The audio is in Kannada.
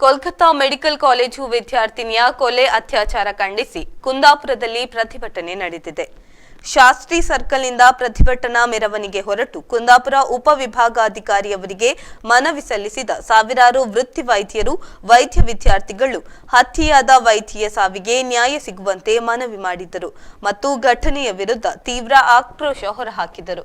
ಕೋಲ್ಕತ್ತಾ ಮೆಡಿಕಲ್ ಕಾಲೇಜು ವಿದ್ಯಾರ್ಥಿನಿಯ ಕೊಲೆ ಅತ್ಯಾಚಾರ ಖಂಡಿಸಿ ಕುಂದಾಪುರದಲ್ಲಿ ಪ್ರತಿಭಟನೆ ನಡೆದಿದೆ. ಶಾಸ್ತ್ರಿ ಸರ್ಕಲ್ನಿಂದ ಪ್ರತಿಭಟನಾ ಮೆರವಣಿಗೆ ಹೊರಟು ಕುಂದಾಪುರ ಉಪವಿಭಾಗಾಧಿಕಾರಿಯವರಿಗೆ ಮನವಿ ಸಲ್ಲಿಸಿದ ಸಾವಿರಾರು ವೃತ್ತಿ ವೈದ್ಯರು, ವೈದ್ಯ ವಿದ್ಯಾರ್ಥಿಗಳು, ಹತ್ಯೆಯಾದ ವೈದ್ಯ ಸಾವಿಗೆ ನ್ಯಾಯ ಸಿಗುವಂತೆ ಮನವಿ ಮಾಡಿದರು ಮತ್ತು ಘಟನೆಯ ವಿರುದ್ಧ ತೀವ್ರ ಆಕ್ರೋಶ ಹೊರಹಾಕಿದರು.